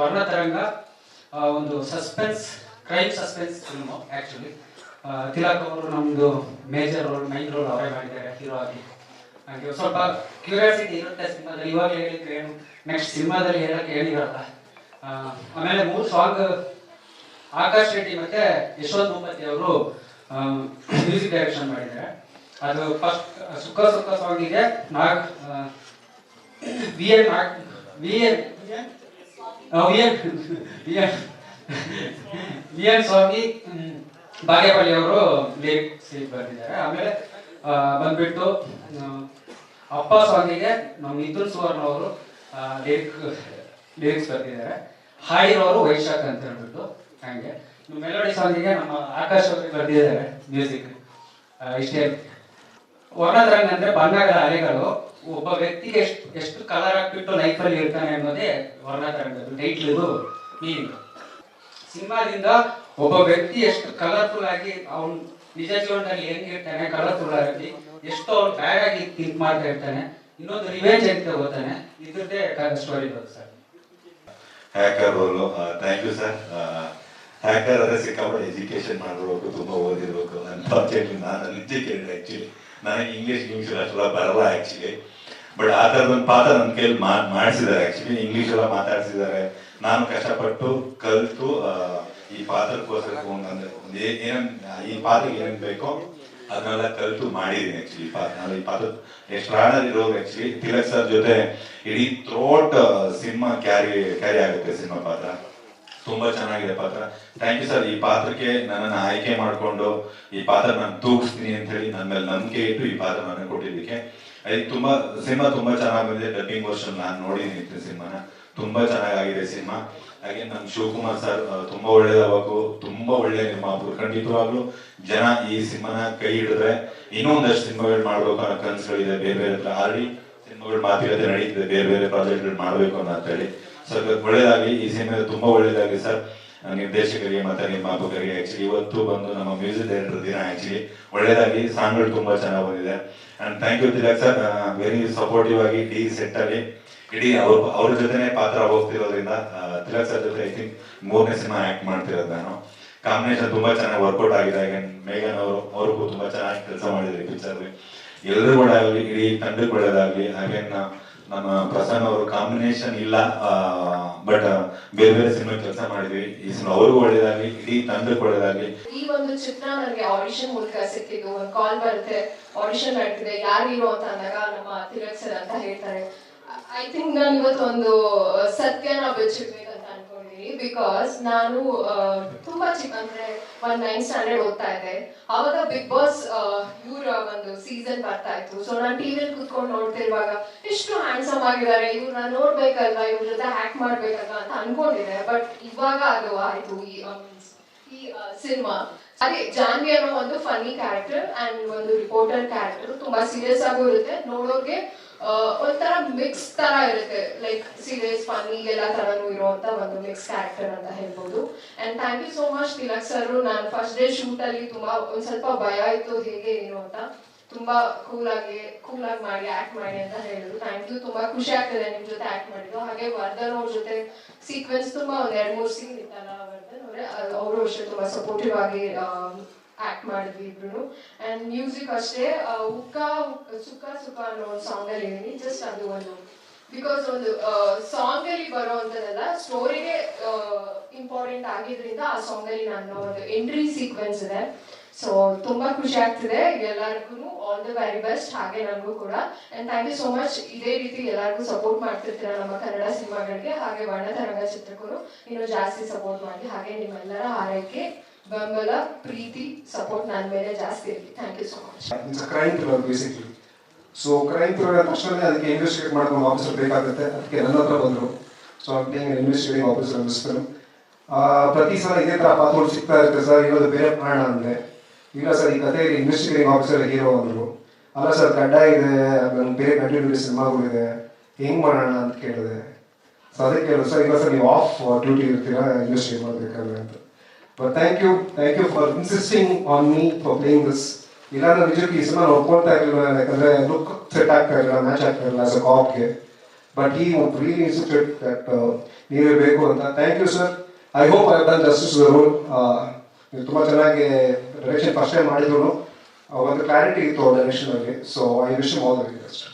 ವರ್ಣತರಂಗ ಒಂದು suspense crime suspense film actually Tilak ಅವರು ನಮ್ಮದು ಮೇಜರ್ ರೋಲ್ ಮೈನ್ ರೋಲ್ ಅವರೇ ಮಾಡಿದ್ದಾರೆ ಹೀರೋ ಆಗಿ. ಹಾಗೆ ಸ್ವಲ್ಪ ಕ್ಯೂರಿಯಾಸಿಟಿ ಇರುತ್ತೆ ಸಿನಿಮಾದಲ್ಲಿ. ಇವಾಗ ಹೇಳಿದ್ರೆ ಏನು ನೆಕ್ಸ್ಟ್ ಸಿನಿಮಾದಲ್ಲಿ ಹೇಳಕ್ಕೆ ಹೇಳಿರಲ್ಲ. ಆಮೇಲೆ ಮೂರು ಸಾಂಗ್ ಆಕಾಶ್ ರೆಡ್ಡಿ ಮತ್ತೆ ಯಶವಂತ್ ಮೊಹಮ್ಮತಿ ಅವರು ಮ್ಯೂಸಿಕ್ ಡೈರೆಕ್ಷನ್ ಮಾಡಿದ್ದಾರೆ. ಅದು ಫಸ್ಟ್ ಸುಖ ಸುಖ ಸಾಂಗಿಗೆ Nag V N Nag V N V N Swami Bagepalli ಅವರು ಲಿರಿಕ್ಸ್ ಬರೆದಿದ್ದಾರೆ ಆಮೇಲೆ ಬಂದ್ಬಿಟ್ಟು ಅಪ್ಪ ಸ್ವಾಮಿಗೆ ನಮ್ಮ ಮಿಥುನ್ ಸುವರ್ಣ ಅವರು ಲಿರಿಕ್ ಲಿರಿಕ್ಸ್ ಬರೆದಿದ್ದಾರೆ ಹಾಯಿರವರು ವೈಶಾಖ್ ಅಂತ ಹೇಳ್ಬಿಟ್ಟು ಹಂಗೆ ಮೆಲೋಡಿ ಸಾಂಗಿಗೆ ನಮ್ಮ ಆಕಾಶ್ ಅವರು ಬರೆದಿದ್ದಾರೆ ಮ್ಯೂಸಿಕ್ ಇಷ್ಟೇ ವರ್ಣತರಂಗ ಅಂದ್ರೆ ಬಣ್ಣಗಳ ಅಲೆಗಳು. ಒಬ್ಬ ವ್ಯಕ್ತಿಗೆ ಎಷ್ಟು ಎಷ್ಟು ಕಲರ್ ಹಾಕ್ಬಿಟ್ಟು ಲೈಫಲ್ಲಿ ಇರ್ತಾನೆ ಅನ್ನೋದೇ ವರ್ಣತರಂಗದ್ದು. ಇದು ಮೀನಿಂಗ್ ಸಿನಿಮಾದಿಂದ ಒಬ್ಬ ವ್ಯಕ್ತಿ ಎಷ್ಟು ಕಲರ್ಫುಲ್ ಆಗಿ ಅವನ್ ನಿಜ ಜೀವನದಲ್ಲಿ ಹೆಂಗಿರ್ತಾನೆ ಕಲರ್ಫುಲ್ ಆಗಿ, ಎಷ್ಟು ಅವ್ನು ಬ್ಯಾಡ್ ಆಗಿ ಥಿಂಕ್ ಮಾಡ್ತಾ ಇರ್ತಾನೆ, ಇನ್ನೊಂದು ರಿವೆಂಜ್ ಅಂತ ಹೋಗ್ತಾನೆ ಇದ್ರದ್ದೇ ಸ್ಟೋರಿ ಬರುತ್ತೆ sir. Hacker role thank you sir hacker ಅದೇ ಸಿಕ್ಕಾಪಟ್ಟೆ ಎಜುಕೇಶನ್ ಮಾಡಿರ್ಬೇಕು ತುಂಬಾ ಓದಿರ್ಬೇಕು ಅನ್ಫಾರ್ಚುನೇಟ್ಲಿ ನಾನು ಅಲ್ಲಿ ಕೇಳಿದೆ ಆ್ಯಕ್ಚುಲಿ ನನಗೆ ಇಂಗ್ಲೀಷ್ ಇಂಗ್ಲೀಷ್ ಅಷ್ಟೆಲ್ಲ ಬರಲ್ಲ ಆ್ಯಕ್ಚುಲಿ ಬಟ್ ಆ ಥರದೊಂದು ಪಾತ್ರ ನನ್ನ ಕೈಯಲ್ಲಿ ಮಾಡಿಸಿದ್ದಾರೆ ಆ್ಯಕ್ಚುಲಿ ಇಂಗ್ಲೀಷ್ ಎಲ್ಲ ಮಾತಾಡಿಸಿದ್ದಾರೆ. ನಾನು ಕಷ್ಟಪಟ್ಟು ಕಲಿತು ಈ ಪಾತ್ರಕ್ಕೋಸ್ಕರ ಒಂದು ಏ- ಈ ಪಾತ್ರಕ್ಕೆ ಏನೇನು ಬೇಕೋ ಅದನ್ನೆಲ್ಲ ಕಲಿತು ಮಾಡಿದ್ದೀನಿ ಆ್ಯಕ್ಚುಲಿ ಪಾತ್ರ. ನಾನು ಈ ಪಾತ್ರ ಎಕ್ಸ್ಟ್ರಾಡರ್ ಇರೋರು ಆ್ಯಕ್ಚುಲಿ ತಿಲಕ್ ಸರ್ ಜೊತೆ ಇಡೀ ಥ್ರೋಟ್ ಸಿನಿಮಾ ಕ್ಯಾರಿ ಕ್ಯಾರಿ ಆಗುತ್ತೆ ಸಿನಿಮಾ ಪಾತ್ರ. ತುಂಬಾ ಚೆನ್ನಾಗಿದೆ ಪಾತ್ರ. ಥ್ಯಾಂಕ್ ಯು ಸರ್ ಈ ಪಾತ್ರಕ್ಕೆ ನನ್ನನ್ನು ಆಯ್ಕೆ ಮಾಡಿಕೊಂಡು, ಈ ಪಾತ್ರ ನಾನು ತೂಗಿಸ್ತೀನಿ ಅಂತ ಹೇಳಿ ನನ್ನ ಮೇಲೆ ನಂಬಿಕೆ ಇಟ್ಟು ಈ ಪಾತ್ರವನ್ನು ಕೊಟ್ಟಿದ್ದಕ್ಕೆ. ಅದಕ್ಕೆ ತುಂಬಾ, ಸಿನಿಮಾ ತುಂಬಾ ಚೆನ್ನಾಗಿ ಬಂದಿದೆ. ಡಬ್ಬಿಂಗ್ ವರ್ಷನ್ ನಾನು ನೋಡಿದ್ದೀನಿ ಸಿನಿಮಾನ. ತುಂಬಾ ಚೆನ್ನಾಗಿದೆ ಸಿನಿಮಾ. ಹಾಗೆ ನಮ್ಮ ಶಿವಕುಮಾರ್ ಸರ್ ತುಂಬಾ ಒಳ್ಳೇದಾಗಬೇಕು ತುಂಬಾ ಒಳ್ಳೆ ನಿರ್ಮಾಪಕರು ಖಂಡಿತವಾಗ್ಲೂ ಜನ ಈ ಸಿನಿಮಾನ ಕೈ ಹಿಡಿದ್ರೆ ಇನ್ನೂ ಒಂದಷ್ಟು ಸಿನಿಮಾಗಳು ಮಾಡ್ಬೇಕು ಅನ್ನೋ ಕನಸುಗಳಿದೆ. ಬೇರೆ ಬೇರೆ ಆಲ್ರೆಡಿ ಸಿನಿಮಾಗಳು ಮಾತುಕತೆ ನಡೀತಿದೆ. ಬೇರೆ ಬೇರೆ ಪ್ರಾಜೆಕ್ಟ್ಗಳು ಮಾಡಬೇಕು ಅಂತ ಹೇಳಿ. ಸರ್ ಒಳ್ಳೇದಾಗಲಿ ಈ ಸಿನಿಮಾ ತುಂಬಾ ಒಳ್ಳೇದಾಗಲಿ ಸರ್. ನಿರ್ದೇಶಕರಿಗೆ ಮತ್ತೆ ನಿರ್ಮಾಪಕರಿಗೆ ಆಕ್ಚುಲಿ ಇವತ್ತು ಬಂದು ನಮ್ಮ ಮ್ಯೂಸಿಕ್ ಡೈರೆಕ್ಟರ್ ದಿನ ಆಕ್ಚುಲಿ ಒಳ್ಳೇದಾಗಿ ಸಾಂಗ್ಗಳು ತುಂಬಾ ಚೆನ್ನಾಗಿ ಬಂದಿದೆ. And thank you Tilak sir. Very supportive ಆಗಿ ಇಡೀ ಸೆಟ್ ಅಲ್ಲಿ ಇಡೀ ಅವ್ರ ಅವ್ರ ಜೊತೆನೆ ಪಾತ್ರ ಹೋಗ್ತಿರೋದ್ರಿಂದ ತಿಲಕ್ ಸರ್ ಜೊತೆ ಐ ಥಿಂಕ್ ಮೂರನೇ ಸಿನಿಮಾ ಆಕ್ಟ್ ಮಾಡ್ತಿರೋದು ನಾನು. ಕಾಂಬಿನೇಷನ್ ತುಂಬಾ ಚೆನ್ನಾಗಿ ವರ್ಕೌಟ್ ಆಗಿದೆ. ಮೇಘನ್ ಅವರು, ಅವ್ರಿಗೂ ತುಂಬಾ ಚೆನ್ನಾಗಿ ಕೆಲಸ ಮಾಡಿದ್ರು ಪಿಕ್ಚರ್ ಎಲ್ರಿಗೂ ಒಳ್ಳೆದಾಗಲಿ, ಇಡೀ ತಂಡಕ್ಕೆ ಒಳ್ಳೇದಾಗಲಿ ಹಾಗೆ ನಮ್ಮ ಪ್ರಸನ್ನ ಅವರು ಕಾಂಬಿನೇಷನ್ ಇಲ್ಲ ಬಟ್ ಬೇರೆ ಬೇರೆ ಸಿನಿಮಾ ಕೆಲಸ ಮಾಡಿದ್ವಿ. ಈ ಸಿನಿಮಾ ಅವ್ರಿಗೂ ಒಳ್ಳೇದಾಗ್ಲಿ, ಇಡೀ ತಂಡಕ್ಕೆ ಒಳ್ಳೇದಾಗ್ಲಿ ಈ ಒಂದು ಚಿತ್ರ ನನಗೆ ಆಡಿಷನ್ ಮೂಲಕ ಸಿಕ್ಕಿದ್ದು, ಒಂದು ಕಾಲ್ ಬರುತ್ತೆ ಆಡಿಷನ್ ನಡೀತಿದೆ, ಯಾರು ಅಂತ ಅಂದಾಗ ನಮ್ಮ ತಿಲಕ್ ಅಂತ ಹೇಳ್ತಾರೆ. ಐ ಥಿಂಕ್ ನಾನು ಇವತ್ತು ಒಂದು ಸತ್ಯನ ಅನ್ಕೊಂಡಿದ್ದೀನಿ ಬಿಕಾಸ್ ನಾನು ತುಂಬಾ ಚಿಕ್ಕ ಅಂದ್ರೆ ಒಂದ್ ನೈನ್ ಸ್ಟ್ಯಾಂಡರ್ಡ್ ಓದ್ತಾ ಇದ್ದೆ. ಅವಾಗ ಬಿಗ್ ಬಾಸ್ ಇವ್ರ ಒಂದು ಸೀಸನ್ ಬರ್ತಾ ಇತ್ತು. ಸೊ ನಾನು ಟಿವಿಯಲ್ಲಿ ಕುತ್ಕೊಂಡು ನೋಡ್ತಿರುವಾಗ ಎಷ್ಟು ಹ್ಯಾಂಡ್ಸಮ್ ಆಗಿದ್ದಾರೆ. ಇವ್ರನ್ನ ನೋಡ್ಬೇಕಲ್ವಾ? ಇವ್ರ ಜೊತೆ ಹ್ಯಾಕ್ ಮಾಡ್ಬೇಕಲ್ವಾ ಅಂತ ಅನ್ಕೊಂಡಿದ್ದೆ. ಬಟ್ ಇವಾಗ ಅದು ಆಯ್ತು. ಈ ಈ ಸಿನಿಮಾ ಅದೇ ಜಾನ್ವಿ ಅನ್ನೋ ಒಂದು ಫನಿ ಕ್ಯಾರೆಕ್ಟರ್ ಅಂಡ್ ಒಂದು ರಿಪೋರ್ಟರ್ ಕ್ಯಾರೆಕ್ಟರ್ ತುಂಬಾ ಸೀರಿಯಸ್ ಆಗೂ ಇರುತ್ತೆ. ಆ, ಒಂಥರ ಮಿಕ್ಸ್ ತರ ಇರುತ್ತೆ. ಲೈಕ್ ಸೀರಿಯಸ್ ಫನಿ ಎಲ್ಲ ತರನು ಇರುವಂತ ಒಂದು ಮಿಕ್ಸ್ ಕ್ಯಾರೆಕ್ಟರ್ ಅಂತ ಹೇಳ್ಬೋದು. And thank you so much Tilak sir ನಾನು ಫಸ್ಟ್ ಡೇ ಶೂಟ್ ಅಲ್ಲಿ ತುಂಬಾ ಒಂದ್ ಸ್ವಲ್ಪ ಭಯ ಇತ್ತು, ಹೇಗೆ ಏನು ಅಂತ. ತುಂಬಾ ಕೂಲ್ ಆಗಿ ಕೂಲ್ ಆಗಿ ಮಾಡಿ ಆಕ್ಟ್ ಮಾಡಿ ಅಂತ ಹೇಳಿದ್ರು. ಥ್ಯಾಂಕ್ ಯು ತುಂಬಾ ಖುಷಿ ಆಗ್ತದೆ ನಿಮ್ ಜೊತೆ ಆಕ್ಟ್ ಮಾಡಿದ್ದು. ಹಾಗೆ ವರ್ಧನ್ ಅವ್ರ ಜೊತೆ ಸೀಕ್ವೆನ್ಸ್ ತುಂಬಾ ಒಂದ್ ಎರಡ್ ಮೂರ್ ಸೀನ್ ಇತ್ತಲ್ಲ ವರ್ಧನ್ ಅವ್ರೆ ಅವರು ಅಷ್ಟೇ ತುಂಬಾ ಸಪೋರ್ಟಿವ್ ಆಗಿ ಆಕ್ಟ್ ಮಾಡಿದ್ವಿ ಇಬ್ರು ಅಂಡ್ ಮ್ಯೂಸಿಕ್ ಅಷ್ಟೇ ಉಕ್ಕ ಸುಖ ಸುಕ್ಕ ಅನ್ನೋ ಒಂದು ಸಾಂಗ್ ಅಲ್ಲಿ ಇದೀನಿ ಜಸ್ಟ್ ಅದು ಒಂದು. ಬಿಕಾಸ್ ಒಂದು ಸಾಂಗ್ ಅಲ್ಲಿ ಬರುವಂತದೆಲ್ಲ ಸ್ಟೋರಿಗೆ ಇಂಪಾರ್ಟೆಂಟ್ ಆಗಿದ್ರಿಂದ ಆ ಸಾಂಗ್ ಅಲ್ಲಿ ನನ್ನ ಒಂದು ಎಂಟ್ರಿ ಸೀಕ್ವೆನ್ಸ್ ಇದೆ. ಸೊ ತುಂಬಾ ಖುಷಿ ಆಗ್ತಿದೆ. ಎಲ್ಲರಿಗೂ ಆಲ್ ದ ವೆರಿ ಬೆಸ್ಟ್ ಹಾಗೆ ನನಗೂ ಕೂಡ. And thank you so much ಇದೇ ರೀತಿ ಎಲ್ಲರಿಗೂ ಸಪೋರ್ಟ್ ಮಾಡ್ತಿರ್ತೀರ ನಮ್ಮ ಕನ್ನಡ ಸಿನಿಮಾಗಳಿಗೆ, ಹಾಗೆ ವರ್ಣತರಂಗ ಚಿತ್ರಕ್ಕೂ ಇನ್ನು ಜಾಸ್ತಿ ಸಪೋರ್ಟ್ ಮಾಡಿ, ಹಾಗೆ ನಿಮ್ಮೆಲ್ಲರ ಹಾರೈಕೆ ಬೆಂಬಲ ಪ್ರೀತಿ ಸಪೋರ್ಟ್ ನನ್ನ ಮೇಲೆ ಜಾಸ್ತಿ ಇರಲಿ. Thank you so much it's crime thriller basically so crime thriller ತಕ್ಷಣ ಅದಕ್ಕೆ ಇನ್ವೆಸ್ಟಿಗೇಟ್ ಮಾಡ್ಕೊಂಡು ಆಫೀಸರ್ ಬೇಕಾಗುತ್ತೆ. ಅದಕ್ಕೆ ನನ್ನ ಹತ್ರ ಬಂದರು. ಸೊ ಅದಕ್ಕೆ ಇನ್ವೆಸ್ಟಿಗೇಟಿಂಗ್ ಆಫೀಸರ್ ಫಿಲ್ಮ್ ಪ್ರತಿ ಸಲ ಇದೇ ಥರ ಪಾತ್ರಗಳು ಸಿಗ್ತಾ ಇರುತ್ತೆ ಸರ್. ಇರೋದು ಬೇರೆ ಪ್ರಾಣ ಅಂದರೆ ಇಲ್ಲ ಸರ್, ಈ ಕಥೆಯಲ್ಲಿ ಇನ್ವೆಸ್ಟಿಗೇಟಿಂಗ್ ಆಫೀಸರ್ ಹೀರೋ ಅಂದರು. ಅಲ್ಲ ಸರ್ ಗಡ್ಡ ಇದೆ. ನನ್ನ ಬೇರೆ ಕಂಟಿನ್ಯೂಟಿ ಸಿನಿಮಾಗಳಿದೆ ಹೆಂಗ್ ಮಾಡೋಣ ಅಂತ ಕೇಳಿದೆ. ಸೊ ಅದಕ್ಕೆ ಕೇಳಿದ್ರು ಸರ್, ಇಲ್ಲ ಸರ್, ನೀವು ಆಫ್ ಡ್ಯೂಟಿ ಇರ್ತೀರಾ? ಇನ್ವೆಸ್ಟಿಗೇಟ್ ಮಾಡಬೇಕಾದ್ರೆ ಅಂತ. But thank you thank you for insisting on me for playing this. ಇಲ್ಲಾಂದ್ರೆ ನಿಜಕ್ಕೂ ಈ ಸಿನಿಮಾ ಒಪ್ಕೊಳ್ತಾ ಇರಲಿಲ್ಲ, ಯಾಕಂದ್ರೆ ಲುಕ್ ಸೆಟ್ ಆಗ್ತಾ ಇರಲಿಲ್ಲ ಮ್ಯಾಚ್ ಆಗ್ತಾ ಇರಲಿಲ್ಲ ಆಸ್ ಅ ಕಾಪ್ಗೆ ಬಟ್ ಈ ರಿಯಲಿ ಇನ್ಸಿಸ್ಟೆಡ್ ದಟ್ ನೀವೇ ಬೇಕು ಅಂತ. Thank you sir I hope I done justice role ನೀವು ತುಂಬ ಚೆನ್ನಾಗಿ ಡೈರೆಕ್ಷನ್ ಫಸ್ಟ್ ಟೈಮ್ ಮಾಡಿದ್ರು. ಒಂದು ಕ್ಲಾರಿಟಿ ಇತ್ತು ಡೈರೆಕ್ಷನ್ ಅಲ್ಲಿ. So I wish all the best